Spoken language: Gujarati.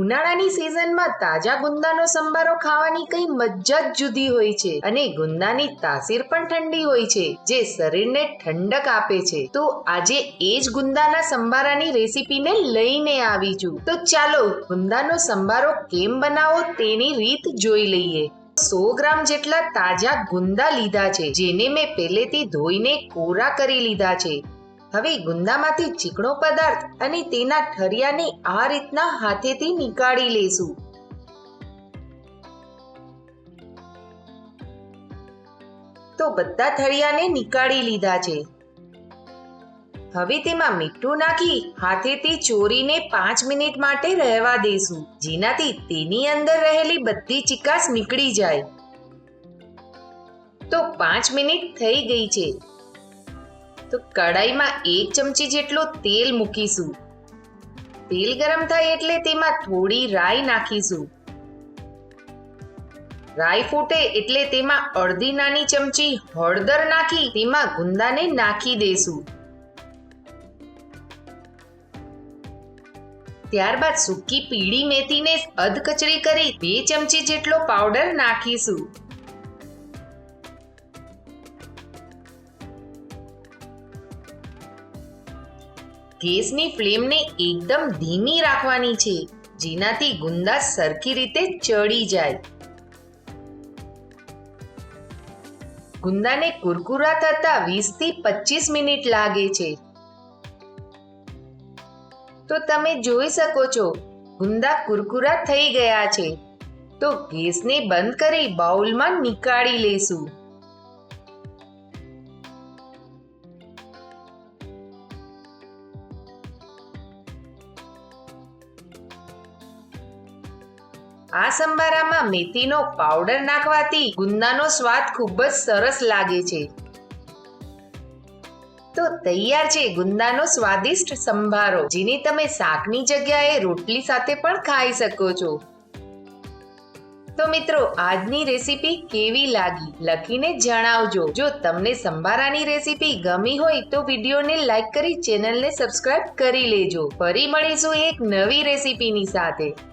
ઉનાળાની સિઝનમાં તાજા ગુંદાનો સંભારો ખાવાની કઈ મજા જ જુદી હોય છે. અને ગુંદાની તાસીર પણ ઠંડી હોય છે, જે શરીરને ઠંડક આપે છે. તો આજે એ જ ગુંદાના સંભારાની રેસીપીને લઈને આવી છું. તો ચાલો, ગુંદાનો સંભારો કેમ બનાવો તેની રીત જોઈ લઈએ. સો ગ્રામ જેટલા તાજા ગુંદા લીધા છે, જેને મેં પહેલેથી ધોઈને કોરા કરી લીધા છે. હવે ગુંદામાંથી ચીકણો પદાર્થ અને તેના ઠરિયાને આ રીતના હાથેથી નીકાળી લેશું. તો બધા ઠરિયાને નીકાળી લીધા છે. હવે તેમાં મીઠું નાખી હાથેથી ચોરીને પાંચ મિનિટ માટે રહેવા દેશું. જેનાથી તેની અંદર રહેલી બધી ચિકાસ નીકળી જાય. તો પાંચ મિનિટ થઈ ગઈ છે. તો કડાઈમાં એક ચમચી જેટલો તેલ મૂકીશું. તેલ ગરમ થાય એટલે તેમાં થોડી રાઈ નાખીશું. રાઈ ફૂટે એટલે તેમાં અડધી નાની ચમચી હળદર નાખી તેમાં ગુંદાને નાખી દેશું. ત્યારબાદ સૂકી પીળી મેથીને અધકચરી કરી બે ચમચી જેટલો પાવડર નાખીશું. ગેસની ફ્લેમને એકદમ ધીમી રાખવાની છે, જેનાથી ગુંદા સરખી રીતે ચડી જાય. ગુંદાને કુરકુરા થતા 20 થી પચીસ મિનિટ લાગે છે. તો તમે જોઈ શકો છો, ગુંદા કુરકુરા થઈ ગયા છે. તો ગેસને બંધ કરી બાઉલમાં નીકાળી લેશું. આ સંભારામાં મેથીનો પાવડર નાખવાથી ગુંદાનો સ્વાદ ખૂબ જ સરસ લાગે છે. તો તૈયાર છે ગુંદાનો સ્વાદિષ્ટ સંભારો, જેને તમે શાકની જગ્યાએ રોટલી સાથે પણ ખાઈ શકો છો. તો મિત્રો, આજની રેસીપી કેવી લાગી? લખીને જણાવજો. જો તમને સંભારાની રેસીપી ગમી હોય તો વિડીયોને લાઈક કરી ચેનલને સબસ્ક્રાઇબ કરી લેજો. ફરી મળીશું એક નવી રેસીપીની સાથે.